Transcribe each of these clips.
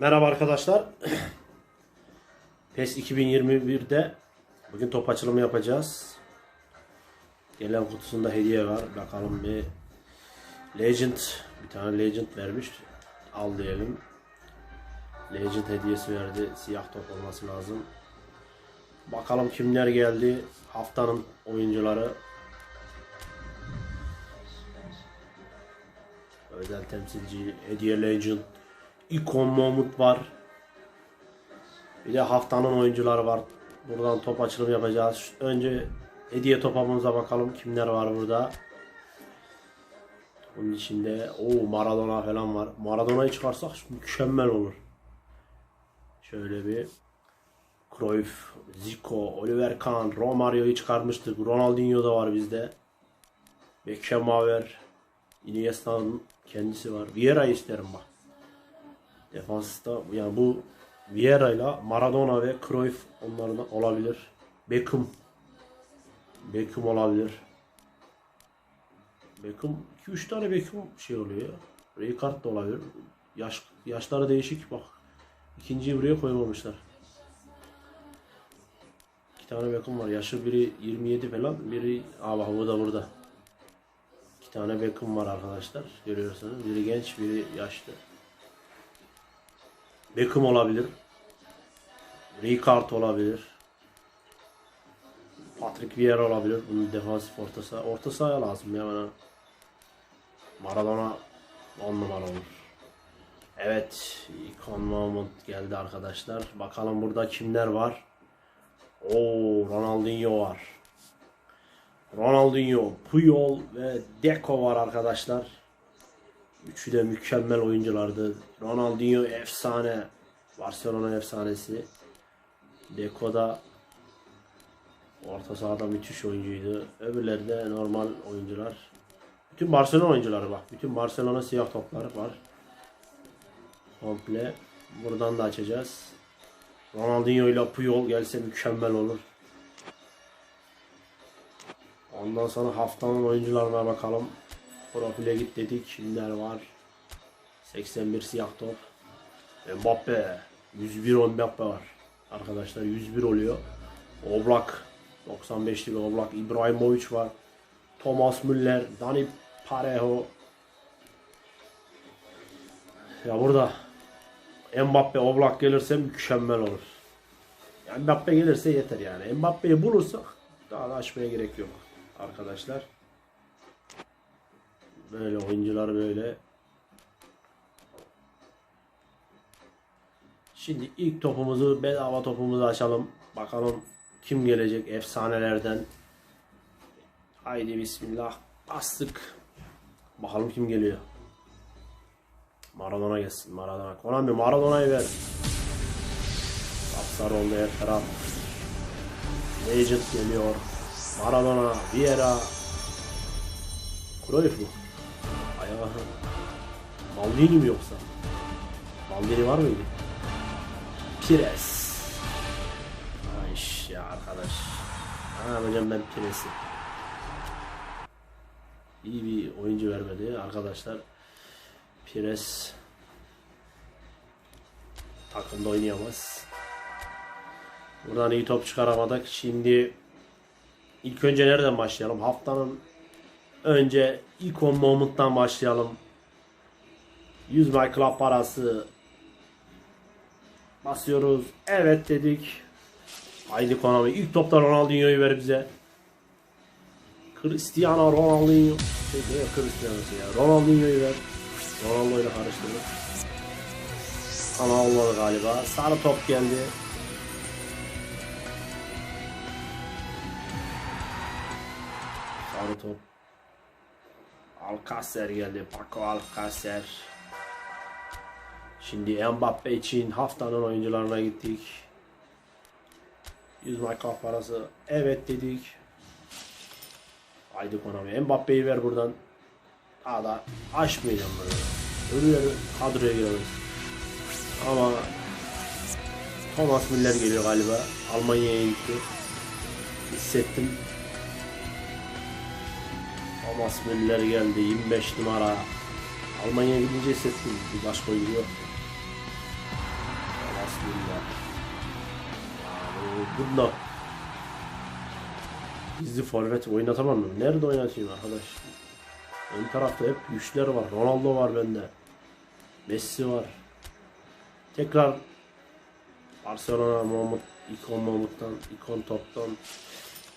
Merhaba arkadaşlar. PES 2021'de bugün top açılımı yapacağız. Gelen kutusunda hediye var. Bakalım bir Legend bir tane Legend vermiş. Al diyelim. Legend hediyesi verdi. Siyah top olması lazım. Bakalım kimler geldi. Haftanın oyuncuları. Özel temsilci Hediye Legend. İkon Mahmut var. Bir de haftanın oyuncuları var. Buradan top açılımı yapacağız. Önce hediye topamıza bakalım kimler var burada. Bunun içinde o Maradona falan var. Maradona'yı çıkarsak mükemmel olur. Şöyle bir Cruyff, Zico, Oliver Kahn, Romario'yu çıkarmıştık. Ronaldinho da var bizde. Beckenbauer, Iniesta'nın kendisi var. Vieira'yı isterim bak. Defansta yani bu Vieira ile Maradona ve Cruyff onlardan olabilir. Beckham Beckham olabilir. Beckham 2-3 tane Beckham şey oluyor. Rijkaard da olabilir. Yaş, yaşları değişik bak. İkinciyi buraya koymamışlar. İki tane Beckham var. Yaşı biri 27 falan. Biri aa bak bu da burada. İki tane Beckham var arkadaşlar. Görüyorsunuz. Biri genç, biri yaşlı. Beckham olabilir. Rijkaard olabilir. Patrick Vieira olabilir. Bunun defansif orta saha. Orta sahaya lazım ya bana. Maradona 10 numara olur. Evet. Ikon Mahmut geldi arkadaşlar. Bakalım burada kimler var. Oo Ronaldinho var. Ronaldinho, Puyol ve Deco var arkadaşlar. Üçü de mükemmel oyunculardı. Ronaldinho efsane. Barcelona efsanesi. Deco da orta sahada müthiş oyuncuydu. Öbürleri de normal oyuncular. Bütün Barcelona oyuncuları bak. Bütün Barcelona siyah topları var. Komple. Buradan da açacağız. Ronaldinho ile Puyol gelse mükemmel olur. Ondan sonra haftanın oyuncularına bakalım. Profile git dedik. Kimler var? 81 siyah top. Mbappe. 101 Mbappe var. Arkadaşlar 101 oluyor. Oblak. 95'lik Oblak. İbrahimovic var. Thomas Müller. Dani Parejo. Ya burada Mbappe Oblak gelirse mükemmel olur. Yani Mbappe gelirse yeter yani. Mbappe'yi bulursak daha da açmaya gerek yok arkadaşlar. Böyle oyuncular böyle. Şimdi ilk topumuzu bedava topumuzu açalım. Bakalım kim gelecek efsanelerden. Haydi bismillah. Bastık. Bakalım kim geliyor. Maradona gelsin. Maradona. Konami Maradona'yı ver. Sapsar oldu her taraf. Legend geliyor. Maradona, Vieira. Cruyff mu? Ayağı. Maldini mi yoksa? Maldini var mıydı? Pires. Ay iş ya arkadaş. Ne yapacağım ben Pires'i? İyi bir oyuncu vermedi arkadaşlar. Pires takımda oynayamaz. Buradan iyi top çıkaramadık. Şimdi ilk önce nereden başlayalım? Haftanın önce Icon Moment'tan başlayalım. 100 My Club parası basıyoruz. Evet dedik. Haydi Konami. İlk topta Ronaldinho'yu ver bize. Cristiano Ronaldinho. Şey, Cristiano'su ya. Ronaldinho'yu ver. Ronaldo ile karıştırdık. Ama olmadı galiba. Sarı top geldi. Sarı top. Alcacer geldi. Paco Alcacer. Şimdi Mbappe için haftanın oyuncularına gittik. 100 marka parası. Evet dedik. Haydi Konami. Mbappe'yi ver buradan. Daha da açmayacağım böyle. Ölüleri kadroya giremez. Ama Thomas Müller geliyor galiba. Almanya'ya gitti. Hissettim. Thomas Müller geldi. 25 numara. Almanya'ya gidince hissettim. Bir başka oyuncu yok. Bismillah. Abi, Bunda gizli forvet oynatamam mı? Nerede oynatayım arkadaş? Ön tarafta hep güçler var. Ronaldo var bende. Messi var. Tekrar Barcelona Mahmut, ikon Mahmut'tan, ikon toptan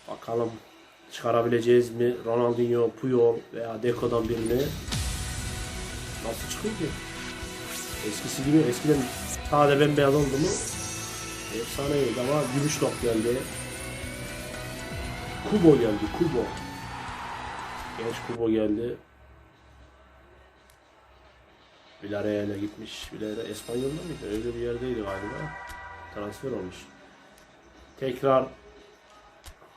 bakalım çıkarabileceğiz mi? Ronaldinho, Puyol veya Deco'dan birini nasıl çıkıyor ki? Eskisi gibi eskiden sade bembeyaz oldu mu efsaneydi ama gümüş top geldi. Kubo geldi, Kubo. Genç Kubo geldi. Villarreal'e gitmiş. Villarreal İspanyol'da mıydı? Öyle bir yerdeydi galiba. Transfer olmuş. Tekrar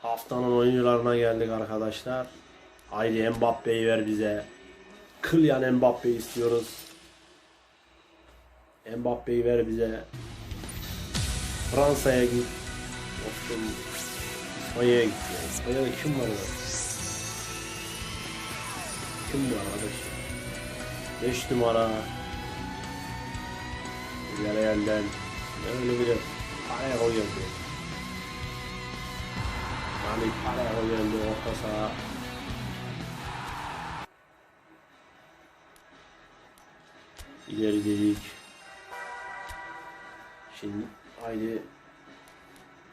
haftanın oyuncularına geldik arkadaşlar. Haydi Mbappe'yi ver bize. Kylian Mbappe istiyoruz. Mbappe'yi ver bize. Fransa'ya git. Dostum. İspanya'ya git. ya. İspanya'da kim var ya? Kim var arkadaş? 5 numara. Villarreal'den. Öyle bir paraya koyuyor diyor. Diyor orta saha. İleri dedik. Şimdi haydi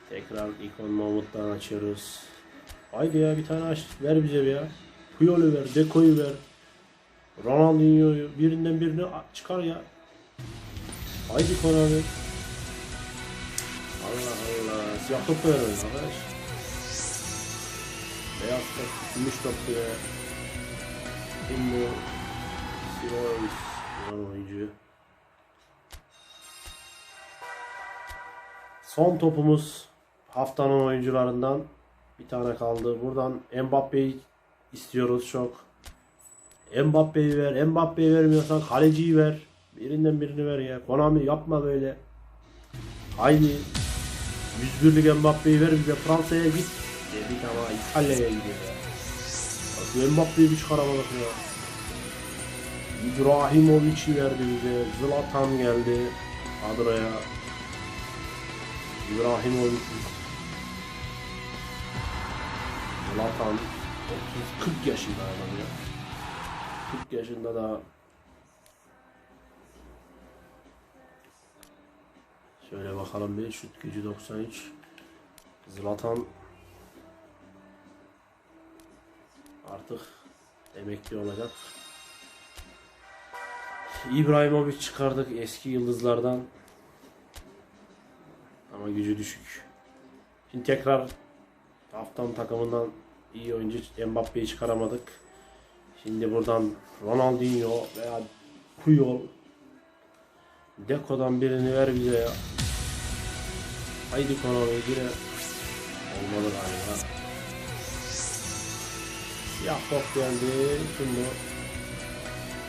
tekrar ikon Mahmut'tan açıyoruz. Haydi ya bir tane aç. Ver bize ya. Puyol'u ver, Deco'yu ver. Ronaldinho'yu birinden birini çıkar ya. Haydi Konami. Allah Allah. Siyah top da arkadaş. Beyaz top, gümüş top diye. Kimbo, Sirois, Yunan oyuncu. Son topumuz haftanın oyuncularından bir tane kaldı. Buradan Mbappe'yi istiyoruz çok. Mbappe'yi ver. Mbappe'yi vermiyorsan kaleciyi ver. Birinden birini ver ya. Konami yapma böyle. Haydi. 101'lik Mbappe'yi ver bize. Fransa'ya git. Dedik ama İtalya'ya gidiyor ya. Mbappe'yi bir çıkaramadık ya. İbrahimovic'i verdi bize. Zlatan geldi. Kadroya. İbrahimovic. Zlatan. 30 40 yaşında adam ya. 40 yaşında da Şöyle bakalım bir şut gücü 93 Zlatan artık emekli olacak. İbrahimovic çıkardık eski yıldızlardan ama gücü düşük. Şimdi tekrar haftanın takımından iyi oyuncu Mbappe'yi çıkaramadık. Şimdi buradan Ronaldinho veya Puyol Deco'dan birini ver bize ya. Haydi Konami yine olmalı galiba. Siyah top geldi. Şimdi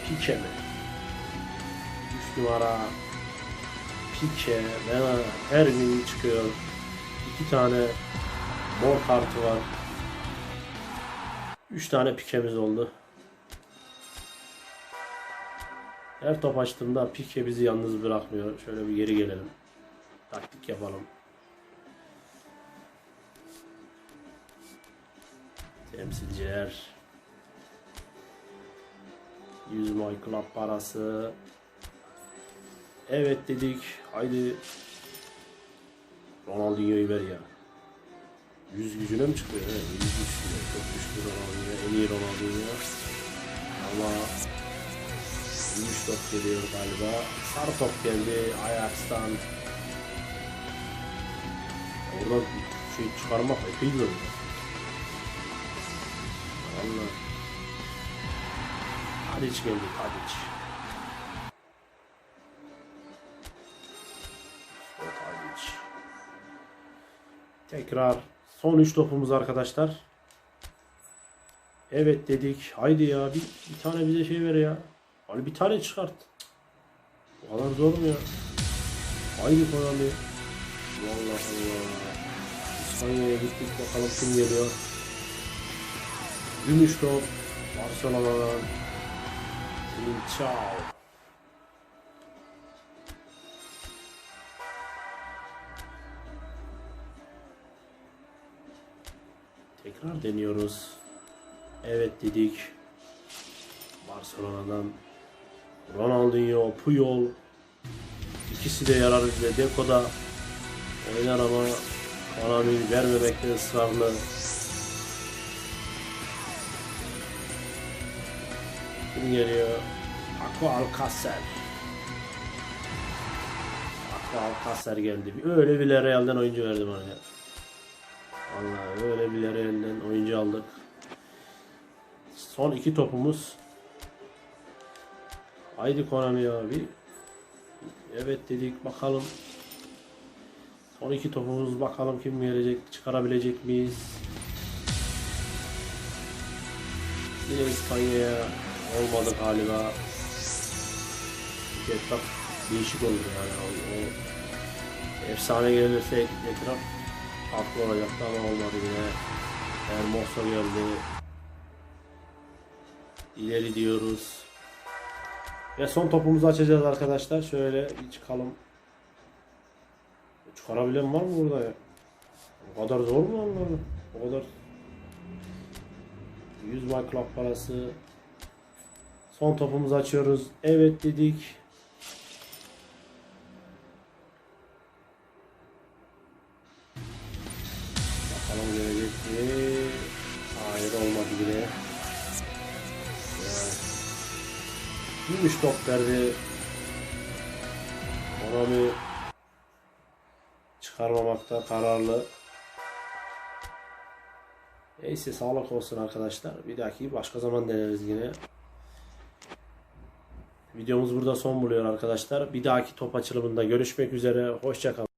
Pike mi? 3 numara Pike ve her gün çıkıyor. İki tane mor kartı var. Üç tane pikemiz oldu. Her top açtığımda Pike bizi yalnız bırakmıyor. Şöyle bir geri gelelim. Taktik yapalım. Temsilciler 100 My Club parası Evet dedik. Haydi Ronaldinho'yu ver ya. 100 gücüne mi çıkıyor? Evet, 100 güçlü. Çok güçlü Ronaldinho. En iyi Ronaldinho. Ama Gümüş top geliyor galiba. Sarı top geldi Ajax'tan. Oradan şey çıkarmak epey zor. Valla. Tadiç geldi Tadiç. O Tadiç. Tekrar son 3 topumuz arkadaşlar. Evet dedik. Haydi ya bir, bir tane bize şey ver ya. Hani bir tane çıkart. Bu kadar zor mu ya? Haydi Konami. Allah Allah. İspanya'ya gittik bakalım kim geliyor. Gümüş top. Barcelona'dan. Linçao. Tekrar deniyoruz. Evet dedik. Barcelona'dan Ronaldinho, Puyol ikisi de yarar bize. Deko'da oynar ama kararını vermemekte ısrarlı. Kim geliyor? Paco Alcacer. Paco Alcacer geldi. Öyle bir Real'den oyuncu verdim oraya. Vallahi öyle bir Real'den oyuncu aldık. Son iki topumuz. Haydi Konami abi. Evet dedik bakalım. Son iki topumuz bakalım kim gelecek çıkarabilecek miyiz? Yine İspanya'ya olmadı galiba. Etraf değişik olur yani. O, o efsane gelirse etraf farklı olacaktı ama olmadı yine. Hermoso geldi. İleri diyoruz. Ve son topumuzu açacağız arkadaşlar. Şöyle bir çıkalım. Çıkarabilen var mı burada ya? O kadar zor mu Allah'ım? O kadar 100 My Club parası. Son topumuzu açıyoruz. Evet dedik. Bakalım gelecek mi? Hayır olmadı bile. Ya. Gümüş top verdi. Konami çıkarmamakta kararlı. Neyse sağlık olsun arkadaşlar. Bir dahaki başka zaman deneriz yine. Videomuz burada son buluyor arkadaşlar. Bir dahaki top açılımında görüşmek üzere. Hoşçakalın.